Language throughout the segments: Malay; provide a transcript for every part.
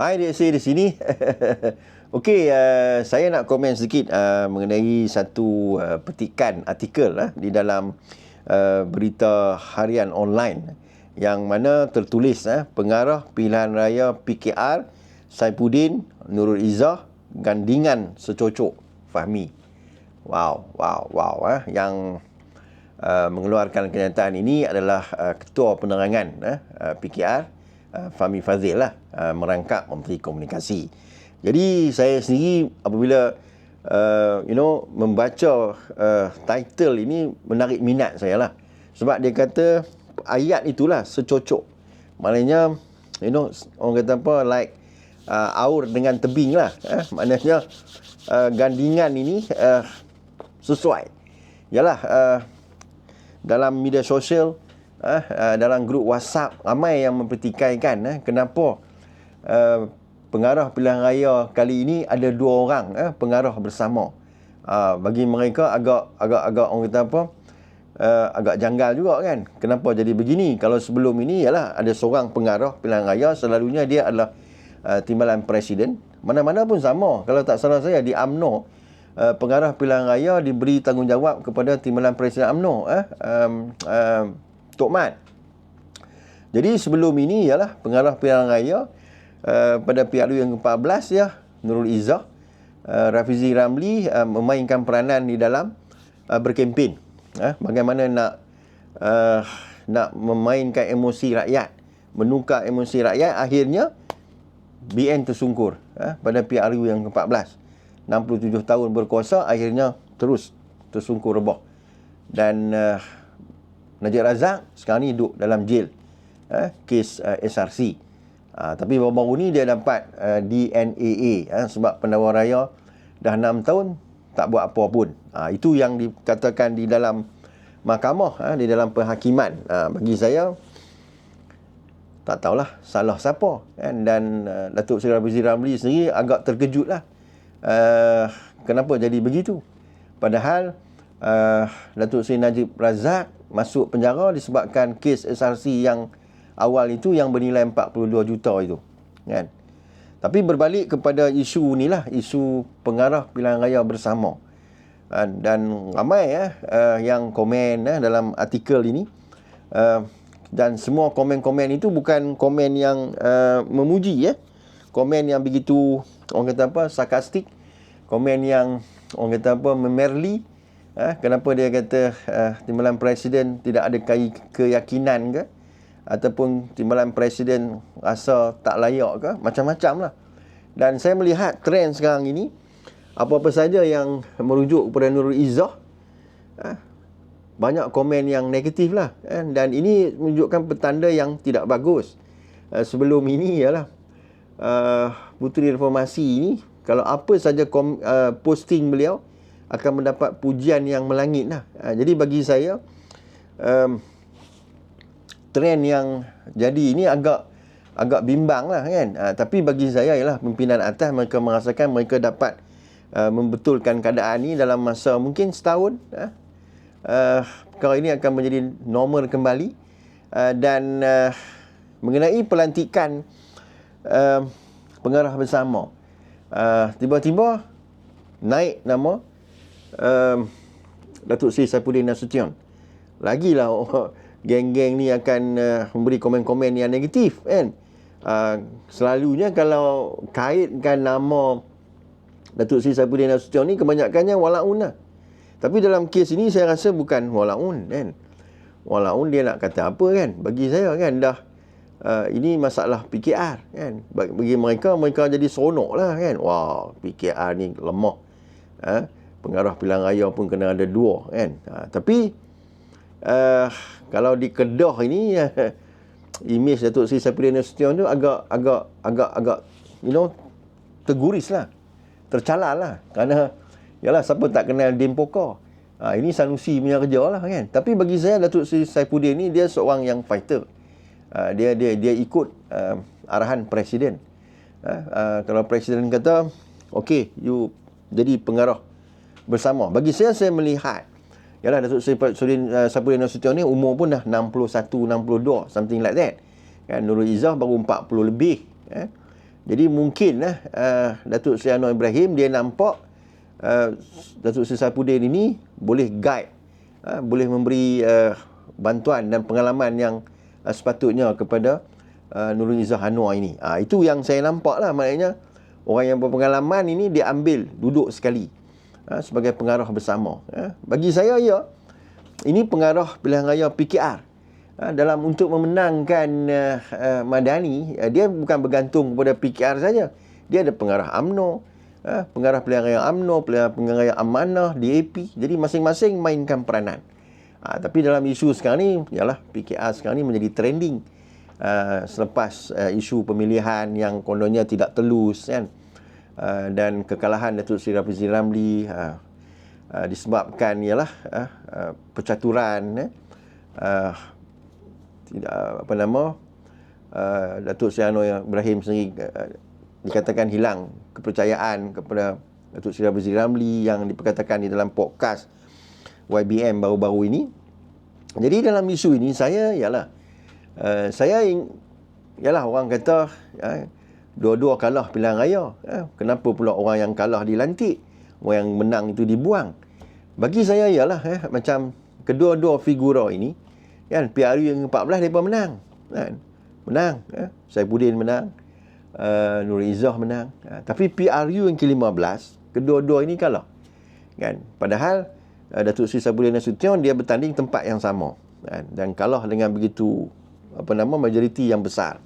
Hai dia saya di sini. Okey, uh, saya nak komen sedikit uh, mengenai satu uh, petikan artikel uh, di dalam uh, berita harian online yang mana tertulis uh, pengarah pilihan raya PKR Saifuddin Nurul Izzah gandingan secocok Fahmi. Wow, wow, wow uh, yang uh, mengeluarkan kenyataan ini adalah uh, ketua penerangan uh, PKR uh, Fahmi Fazil lah uh, merangkap Menteri Komunikasi. Jadi saya sendiri apabila uh, you know membaca uh, title ini menarik minat saya lah. Sebab dia kata ayat itulah secocok. Maknanya you know orang kata apa like uh, aur dengan tebing lah. Eh? Maknanya uh, gandingan ini uh, sesuai. Yalah uh, dalam media sosial uh, dalam grup WhatsApp ramai yang mempertikaikan uh, kenapa uh, pengarah pilihan raya kali ini ada dua orang uh, pengarah bersama. Uh, bagi mereka agak agak agak orang kata apa? Uh, agak janggal juga kan. Kenapa jadi begini? Kalau sebelum ini ialah ada seorang pengarah pilihan raya selalunya dia adalah uh, timbalan presiden. Mana-mana pun sama. Kalau tak salah saya di AMNO uh, pengarah pilihan raya diberi tanggungjawab kepada timbalan presiden AMNO eh um, um, Tok Mat. Jadi sebelum ini ialah pengarah pilihan raya uh, pada PRU yang ke-14 ya Nurul Izzah uh, Rafizi Ramli uh, memainkan peranan di dalam uh, berkempen. Uh, bagaimana nak uh, nak memainkan emosi rakyat menukar emosi rakyat akhirnya BN tersungkur uh, pada PRU yang ke-14. 67 tahun berkuasa akhirnya terus tersungkur rebah dan uh, Najib Razak sekarang ni duduk dalam jail uh, kes uh, SRC uh, tapi baru-baru ni dia dapat uh, DNAA uh, sebab pendakwa raya dah 6 tahun tak buat apa pun. Uh, itu yang dikatakan di dalam mahkamah uh, di dalam penghakiman uh, bagi saya tak tahulah salah siapa kan dan uh, Datuk Seri Rafizi Ramli sendiri agak terkejut lah uh, kenapa jadi begitu. Padahal uh, Datuk Seri Najib Razak masuk penjara disebabkan kes SRC yang awal itu yang bernilai 42 juta itu kan? Tapi berbalik kepada isu ni lah isu pengarah pilihan raya bersama. Dan ramai ya yang komen uh, dalam artikel ini. Dan semua komen-komen itu bukan komen yang memuji ya komen yang begitu orang kata apa sarkastik. Komen yang orang kata apa memerli uh, kenapa dia kata uh, timbalan presiden tidak ada keyakinan ke? Ataupun timbalan presiden rasa tak layak ke? Macam-macam lah. Dan saya melihat trend sekarang ini apa-apa saja yang merujuk kepada Nurul Izzah uh, banyak komen yang negatif lah. Kan? dan ini menunjukkan petanda yang tidak bagus. Uh, sebelum ini ialah uh, Puteri Reformasi ini kalau apa saja kom, uh, posting beliau akan mendapat pujian yang melangit lah. Uh, jadi bagi saya um, trend yang jadi ini agak agak bimbang lah kan. Uh, tapi bagi saya ialah pimpinan atas mereka merasakan mereka dapat uh, membetulkan keadaan ini dalam masa mungkin setahun uh, uh, perkara ini akan menjadi normal kembali. Uh, dan uh, mengenai pelantikan uh, pengarah bersama uh, tiba-tiba naik nama uh, Datuk Seri Saifuddin Nasution lagilah oh, geng-geng ni akan uh, memberi komen-komen yang negatif kan uh, selalunya kalau kaitkan nama Datuk Seri Saifuddin Nasution ni kebanyakannya walaun lah tapi dalam kes ini saya rasa bukan walaun kan. Walaun dia nak kata apa kan? Bagi saya kan dah uh, ini masalah PKR kan. Bagi mereka mereka jadi seronok lah kan. Wah, PKR ni lemah. Ha? Pengarah pilihan raya pun kena ada dua kan. Ha, tapi uh, kalau di Kedah ini image Datuk Seri Sapri Nasution tu agak agak agak agak you know terguris lah. Tercalal lah. Kerana Yalah siapa tak kenal Dim Poka. Ha, ini Sanusi punya kerja lah kan. Tapi bagi saya Datuk Seri Saifuddin ni dia seorang yang fighter. Ha, dia dia dia ikut uh, arahan presiden. Ha, uh, kalau presiden kata okey you jadi pengarah bersama. Bagi saya saya melihat Yalah Datuk Seri uh, Saifuddin Nasution ni umur pun dah 61 62 something like that. Kan Nurul Izzah baru 40 lebih. Eh? Jadi mungkin uh, Datuk Seri Anwar Ibrahim dia nampak uh, Datuk Seri Saifuddin ini boleh guide, uh, boleh memberi uh, bantuan dan pengalaman yang uh, sepatutnya kepada uh, Nurul Izzah Anwar ini. Uh, itu yang saya nampak lah maknanya orang yang berpengalaman ini dia ambil duduk sekali uh, sebagai pengarah bersama. Uh, bagi saya ya, ini pengarah pilihan raya PKR. Ha, dalam untuk memenangkan uh, uh, Madani, uh, dia bukan bergantung kepada PKR saja. Dia ada pengarah AMNO, uh, pengarah pilihan raya AMNO, pilihan raya Amanah, DAP. Jadi masing-masing mainkan peranan. Uh, tapi dalam isu sekarang ni, ialah PKR sekarang ni menjadi trending. Uh, selepas uh, isu pemilihan yang kononnya tidak telus kan. Uh, dan kekalahan Datuk Seri Rafizi Ramli uh, uh, disebabkan ialah uh, uh, percaturan uh, tidak apa nama uh, Datuk Seri Anwar Ibrahim sendiri uh, dikatakan hilang kepercayaan kepada Datuk Seri Abdul Ramli yang diperkatakan di dalam podcast YBM baru-baru ini. Jadi dalam isu ini saya ialah uh, saya ing, ialah orang kata uh, dua-dua kalah pilihan raya. Uh, kenapa pula orang yang kalah dilantik, orang yang menang itu dibuang? Bagi saya ialah uh, macam kedua-dua figura ini kan PRU yang ke-14 depa menang kan? Menang ya. Saifuddin menang uh, Nur Izzah menang uh, tapi PRU yang ke-15 kedua-dua ini kalah kan? Padahal uh, Datuk Seri Saifuddin Nasution dia bertanding tempat yang sama kan? Dan kalah dengan begitu apa nama majoriti yang besar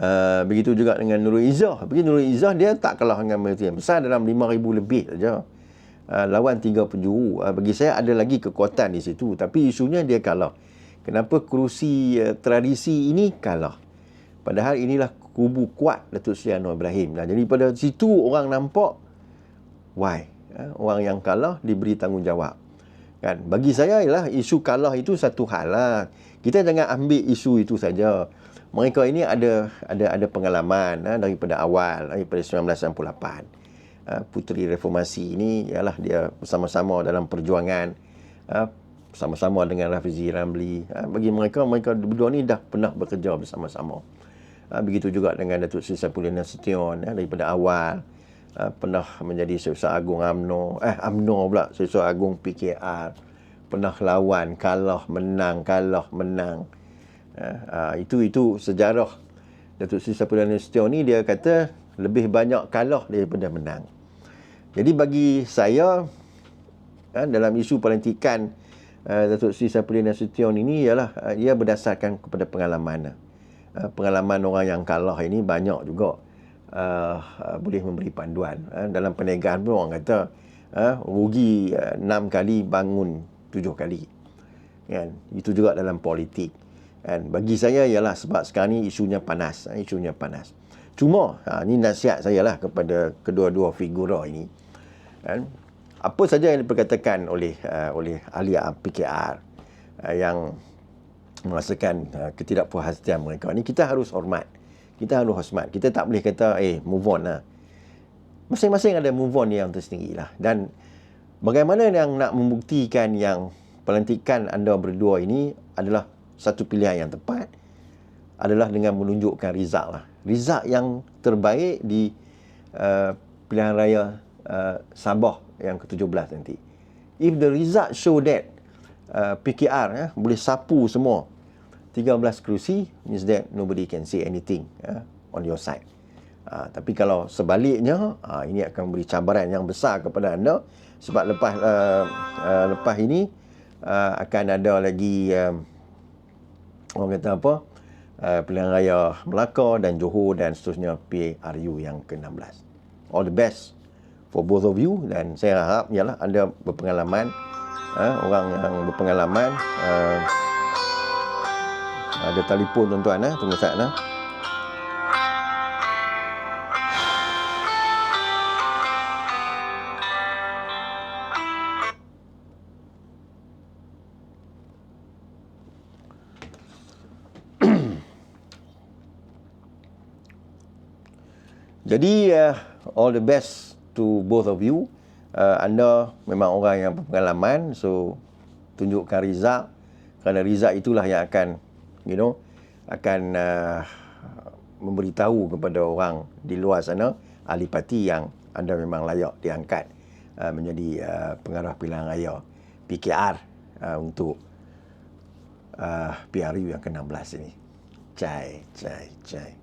Uh, begitu juga dengan Nurul Izzah. Begitu Nurul Izzah dia tak kalah dengan yang besar dalam 5000 lebih saja. Uh, lawan tiga penjuru. Uh, bagi saya ada lagi kekuatan di situ. Tapi isunya dia kalah. Kenapa kerusi uh, tradisi ini kalah? Padahal inilah kubu kuat Datuk Seri Anwar Ibrahim. Nah, jadi pada situ orang nampak why? Uh, orang yang kalah diberi tanggungjawab. Kan? Bagi saya ialah isu kalah itu satu hal lah. Kita jangan ambil isu itu saja. Mereka ini ada ada ada pengalaman ha, daripada awal daripada 1998. Ah, puteri reformasi ini ialah dia bersama-sama dalam perjuangan ah, bersama-sama dengan Rafizi Ramli. Bagi mereka, mereka berdua ni dah pernah bekerja bersama-sama. Begitu juga dengan Datuk Sri Saipulin Nasution daripada awal. Pernah menjadi Seksar Agung AMNO. Eh, AMNO pula. Seksar Agung PKR. Pernah lawan, kalah, menang, kalah, menang. Itu itu sejarah Datuk Sri Saipulin Nasution ni dia kata lebih banyak kalah daripada menang. Jadi bagi saya uh, dalam isu pelantikan uh, Datuk Seri Sapulin Nasution ini ialah uh, ia berdasarkan kepada pengalaman. Uh, pengalaman orang yang kalah ini banyak juga uh, uh, boleh memberi panduan. Uh, dalam perniagaan pun orang kata uh, rugi uh, 6 kali bangun 7 kali. Kan? Itu juga dalam politik. Kan? Bagi saya ialah sebab sekarang ni isunya panas. Uh, isunya panas. Cuma, ha, ini nasihat saya lah kepada kedua-dua figura ini. Kan? Apa saja yang diperkatakan oleh uh, oleh ahli PKR uh, yang merasakan uh, ketidakpuasan mereka ni kita harus hormat. Kita harus hormat. Kita tak boleh kata eh move on lah. Masing-masing ada move on yang tersendiri lah. Dan bagaimana yang nak membuktikan yang pelantikan anda berdua ini adalah satu pilihan yang tepat adalah dengan menunjukkan result lah. Result yang terbaik di uh, pilihan raya uh, Sabah yang ke-17 nanti. If the result show that uh, PKR ya, boleh sapu semua 13 kerusi means that nobody can say anything uh, on your side. Uh, tapi kalau sebaliknya uh, ini akan memberi cabaran yang besar kepada anda sebab lepas uh, uh, lepas ini uh, akan ada lagi uh, orang kata apa uh, pilihan raya Melaka dan Johor dan seterusnya PRU yang ke-16. All the best for both of you dan saya harap ialah anda berpengalaman uh, orang yang berpengalaman uh, ada telefon tuan-tuan eh tunggu sekejap Jadi uh, all the best to both of you. Uh, anda memang orang yang berpengalaman, so tunjukkan result. Kerana result itulah yang akan, you know, akan uh, memberitahu kepada orang di luar sana ahli parti yang anda memang layak diangkat uh, menjadi uh, pengarah pilihan raya PKR uh, untuk uh, PRU yang ke-16 ini. Cai, cai, cai.